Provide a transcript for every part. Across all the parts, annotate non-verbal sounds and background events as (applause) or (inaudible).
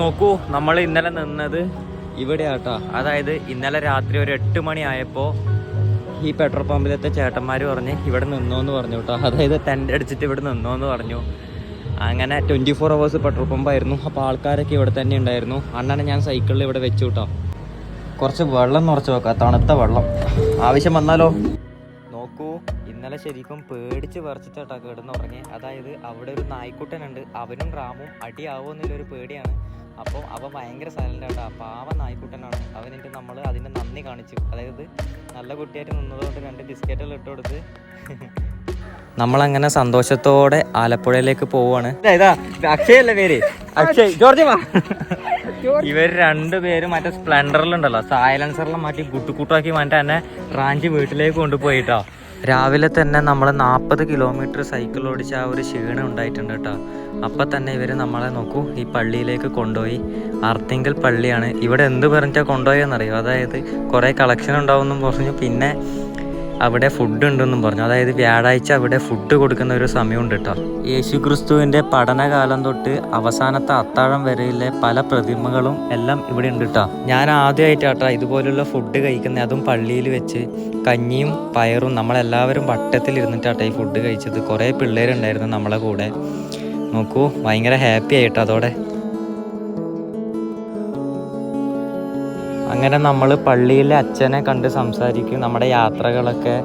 നോക്കൂ നമ്മൾ ഇന്നലെ നിന്നത് ഇവിടെ ആട്ടോ അതായത് ഇന്നലെ രാത്രി ഒരു എട്ട് മണി ആയപ്പോൾ ഈ പെട്രോൾ പമ്പിലത്തെ ചേട്ടന്മാർ പറഞ്ഞ് ഇവിടെ നിന്നോ എന്ന് പറഞ്ഞു കേട്ടോ. അതായത് ടെന്റ് അടിച്ചിട്ട് ഇവിടെ നിന്നോ എന്ന് പറഞ്ഞു. അങ്ങനെ ട്വന്റി ഫോർ അവേഴ്സ് പെട്രോൾ പമ്പായിരുന്നു. അപ്പോൾ ആൾക്കാരൊക്കെ ഇവിടെ തന്നെ ഉണ്ടായിരുന്നു. അണ്ണനെ ഞാൻ സൈക്കിളിൽ ഇവിടെ വെച്ചു കേട്ടോ. കുറച്ച് വെള്ളം നിറച്ച് വെക്കാം. തണുത്ത വെള്ളം. ആവശ്യം വന്നാലോ? ഇന്നലെ ശരിക്കും പേടിച്ച് പറിച്ചിട്ടാ കിടന്നുറങ്ങി അതായത് അവിടെ ഒരു നായ്ക്കുട്ടനുണ്ട്. അവനും റാമും അടിയാവുമെന്നുള്ളൊരു പേടിയാണ്. അപ്പോൾ അവൻ ഭയങ്കര സൈലന്റ് ആട്ടോ. പാവ നായ്ക്കുട്ടനാണ്. അവനിട്ട് നമ്മൾ അതിന്റെ നന്ദി കാണിച്ചു. അതായത് നല്ല കുട്ടിയായിട്ട് നിന്നതുകൊണ്ട് രണ്ട് ബിസ്ക്കറ്റുകൾ ഇട്ട് കൊടുത്ത് നമ്മളങ്ങനെ സന്തോഷത്തോടെ ആലപ്പുഴയിലേക്ക് പോവാണ്. ഇതാ അക്ഷയല്ലേ പേര്? അക്ഷയ് ജോർജ് ഇവർ രണ്ടുപേരും മറ്റേ സ്പ്ലെൻഡറിലുണ്ടല്ലോ സൈലൻസറിലും മാറ്റി കുട്ടുകുട്ടാക്കി മാറ്റി എന്നെ റാഞ്ചി വീട്ടിലേക്ക് കൊണ്ടുപോയിട്ടോ. രാവിലെ തന്നെ നമ്മൾ നാൽപ്പത് കിലോമീറ്റർ സൈക്കിൾ ഓടിച്ച ആ ഒരു ക്ഷീണം ഉണ്ടായിട്ടുണ്ട് കേട്ടോ. അപ്പം തന്നെ ഇവർ നമ്മളെ നോക്കൂ ഈ പള്ളിയിലേക്ക് കൊണ്ടുപോയി. അർത്തിങ്കൽ പള്ളിയാണ്. ഇവിടെ എന്ത് പറഞ്ഞാൽ കൊണ്ടുപോയെന്നറിയോ? അതായത് കുറേ കളക്ഷൻ ഉണ്ടാവുമെന്നും പറഞ്ഞു പിന്നെ അവിടെ ഫുഡ് ഉണ്ടെന്നും പറഞ്ഞു. അതായത് വ്യാഴാഴ്ച അവിടെ ഫുഡ് കൊടുക്കുന്ന ഒരു സമയമുണ്ട് കേട്ടോ യേശു ക്രിസ്തുവിന്റെ പഠനകാലം തൊട്ട് അവസാനത്തെ അത്താഴം വരെയുള്ള പല പ്രതിമകളും എല്ലാം ഇവിടെ ഉണ്ട് കേട്ടോ ഞാൻ ആദ്യമായിട്ടാട്ടോ ഇതുപോലുള്ള ഫുഡ് കഴിക്കുന്നത് അതും പള്ളിയിൽ വെച്ച് കഞ്ഞിയും പയറും നമ്മളെല്ലാവരും വട്ടത്തിൽ ഇരുന്നിട്ടാട്ടോ ഈ ഫുഡ് കഴിച്ചത്. കുറേ പിള്ളേരുണ്ടായിരുന്നു നമ്മളെ കൂടെ. നോക്കൂ ഭയങ്കര ഹാപ്പി ആയിട്ടോ അതോടെ. അങ്ങനെ നമ്മൾ പള്ളിയിലെ അച്ഛനെ കണ്ട് സംസാരിക്കും നമ്മുടെ യാത്രകളൊക്കെ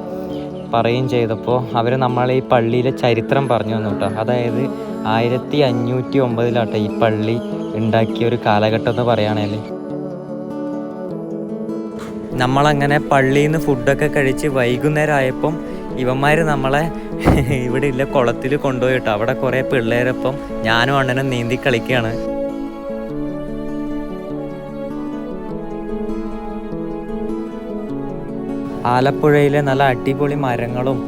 പറയും ചെയ്തപ്പോൾ അവർ നമ്മളെ ഈ പള്ളിയിലെ ചരിത്രം പറഞ്ഞു തന്നു കേട്ടോ. അതായത് ആയിരത്തി അഞ്ഞൂറ്റി ഒമ്പതിലാട്ടെ ഈ പള്ളി ഉണ്ടാക്കിയ ഒരു കാലഘട്ടം എന്ന് പറയുകയാണെങ്കിൽ. നമ്മളങ്ങനെ പള്ളിയിൽ നിന്ന് ഫുഡൊക്കെ കഴിച്ച് വൈകുന്നേരം ആയപ്പം ഇവന്മാർ നമ്മളെ (laughs) ഇവിടെ ഇല്ല കുളത്തിൽ കൊണ്ടുപോയിട്ടോ അവിടെ കുറേ പിള്ളേരൊപ്പം ഞാനും അണ്ണനും നീന്തി കളിക്കുകയാണ്. ആലപ്പുഴയിലെ നല്ല അടിപൊളി മരങ്ങളും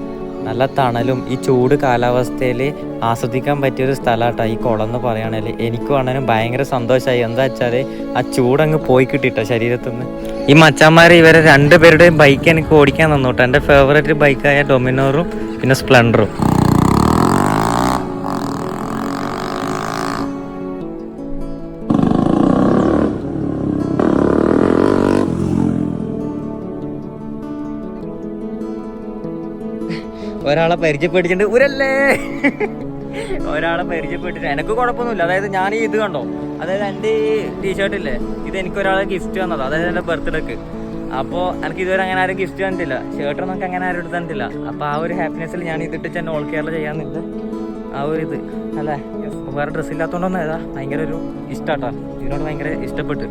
നല്ല തണലും ഈ ചൂട് കാലാവസ്ഥയിൽ ആസ്വദിക്കാൻ പറ്റിയൊരു സ്ഥലമാട്ടോ. ഈ കുളം എന്ന് പറയുകയാണെങ്കിൽ എനിക്കും അണ്ണനും ഭയങ്കര സന്തോഷമായി. എന്താ വെച്ചാൽ ആ ചൂടങ്ങ് പോയി കിട്ടിട്ടോ ശരീരത്തിൽ നിന്ന് ഈ മച്ചാന്മാർ ഇവരെ രണ്ടുപേരുടെയും ബൈക്ക് എനിക്ക് ഓടിക്കാൻ തന്നു എന്റെ ഫേവറേറ്റ് ബൈക്കായ ഡൊമിനോറും പിന്നെ സ്പ്ലെൻഡറും ഒരാളെ പരിചയപ്പെട്ടിട്ടുണ്ട്. ഉരല്ലേ? ഒരാളെ പരിചയപ്പെട്ടിട്ട് എനിക്ക് കുഴപ്പമൊന്നുമില്ല. അതായത് ഞാൻ ഈ ഇത് കണ്ടോ? അതായത് എന്റെ ഈ ടീഷർട്ട് ഇല്ലേ? ഇത് എനിക്ക് ഒരാളെ ഗിഫ്റ്റ് തന്നതാ. അതായത് എന്റെ ബർത്ത്ഡേക്ക് അപ്പോൾ എനിക്ക് ഇതുവരെ അങ്ങനെ ആരും ഗിഫ്റ്റ് തന്നിട്ടില്ല. ഷർട്ടൊന്നും നമുക്ക് അങ്ങനെ ആരും തന്നിട്ടില്ല. അപ്പോൾ ആ ഒരു ഹാപ്പിനെസ്സിൽ ഞാൻ ഇതിട്ട് എന്നെ ഓൾ കേരള ചെയ്യാന്നില്ല ആ ഒരു ഇത്. അല്ലേ? വേറെ ഡ്രസ്സ് ഇല്ലാത്തതുകൊണ്ടൊന്നും ഏതാ? ഭയങ്കര ഒരു ഇഷ്ടാട്ടാ. ഇതിനോട് ഭയങ്കര ഇഷ്ടപ്പെട്ട്.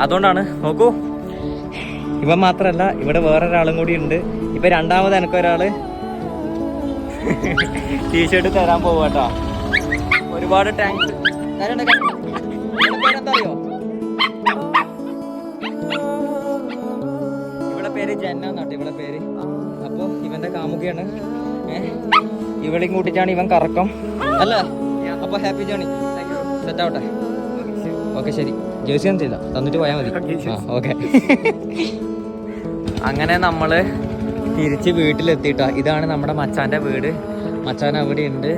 അതുകൊണ്ടാണ് നോക്കൂ. ഇവ മാത്രമല്ല ഇവിടെ വേറൊരാളും കൂടി ഉണ്ട്. ഇപ്പം രണ്ടാമത് എനിക്കൊരാൾ ടീഷർട്ട് തരാൻ പോവാട്ടോ ഒരുപാട് ടാങ്ക് ഇവിടെ പേര് ജന്ന എന്നാട്ടോ ഇവിടെ പേര്. അപ്പൊ ഇവന്റെ കാമുകയാണ്. ഇവളെയും കൂട്ടിട്ടാണ് ഇവൻ കറക്കം. അല്ല അപ്പൊ ഹാപ്പി ജേണി സെറ്റ് ആവട്ടെ. ഓക്കെ ശരി. ജേഴ്സി ഒന്നും ചെയ്യില്ല തന്നിട്ട് പോയാൽ മതി. ആ ഓക്കെ (laughs) അങ്ങനെ നമ്മൾ തിരിച്ച് വീട്ടിലെത്തിട്ടോ ഇതാണ് നമ്മുടെ മച്ചാന്റെ വീട്. മച്ചാൻ അവിടെ ഉണ്ട്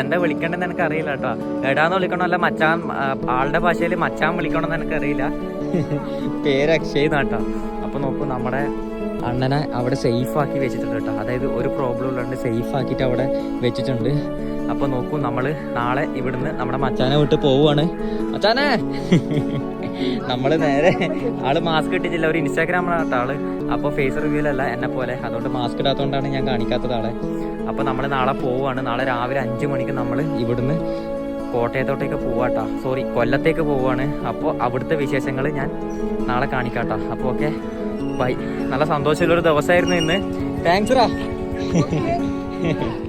എന്താ വിളിക്കണ്ടെന്ന് എനിക്ക് അറിയില്ല കേട്ടോ. എടാന്ന് വിളിക്കണോ അല്ല മച്ചാൻ ആളുടെ ഭാഷയിൽ മച്ചാൻ വിളിക്കണമെന്ന് എനിക്ക് അറിയില്ല പേര് അക്ഷയ് നാട്ടോ അപ്പൊ നോക്കൂ നമ്മുടെ അണ്ണനെ അവിടെ സേഫ് ആക്കി വെച്ചിട്ടുണ്ട് കേട്ടോ. അതായത് ഒരു പ്രോബ്ലം ഉള്ളതുകൊണ്ട് സേഫ് ആക്കിയിട്ട് അവിടെ വെച്ചിട്ടുണ്ട്. അപ്പോൾ നോക്കൂ നമ്മൾ നാളെ ഇവിടുന്ന് നമ്മുടെ മച്ചാനെ വിട്ട് പോവുകയാണ്. മച്ചാനെ! (laughs) നമ്മൾ നേരെ ആൾ മാസ്ക് ഇട്ടിട്ടില്ല. ഒരു ഇൻസ്റ്റാഗ്രാമിലാണ് ആൾ. അപ്പോൾ ഫേസ് റിവ്യൂലല്ല എന്നെ പോലെ. അതുകൊണ്ട് മാസ്ക് ഇടാത്തതുകൊണ്ടാണ് ഞാൻ കാണിക്കാത്തത് ആളെ. അപ്പോൾ നമ്മൾ നാളെ പോവുകയാണ്. നാളെ രാവിലെ അഞ്ച് മണിക്ക് നമ്മൾ ഇവിടുന്ന് കോട്ടയത്തോട്ടേക്ക് പോവാട്ടാ സോറി കൊല്ലത്തേക്ക് പോവാണ് അപ്പോൾ അവിടുത്തെ വിശേഷങ്ങൾ ഞാൻ നാളെ കാണിക്കാട്ടാ അപ്പോൾ ഓക്കെ ബൈ നല്ല സന്തോഷമുള്ളൊരു ദിവസമായിരുന്നു ഇന്ന്. താങ്ക്സ് റാ (laughs)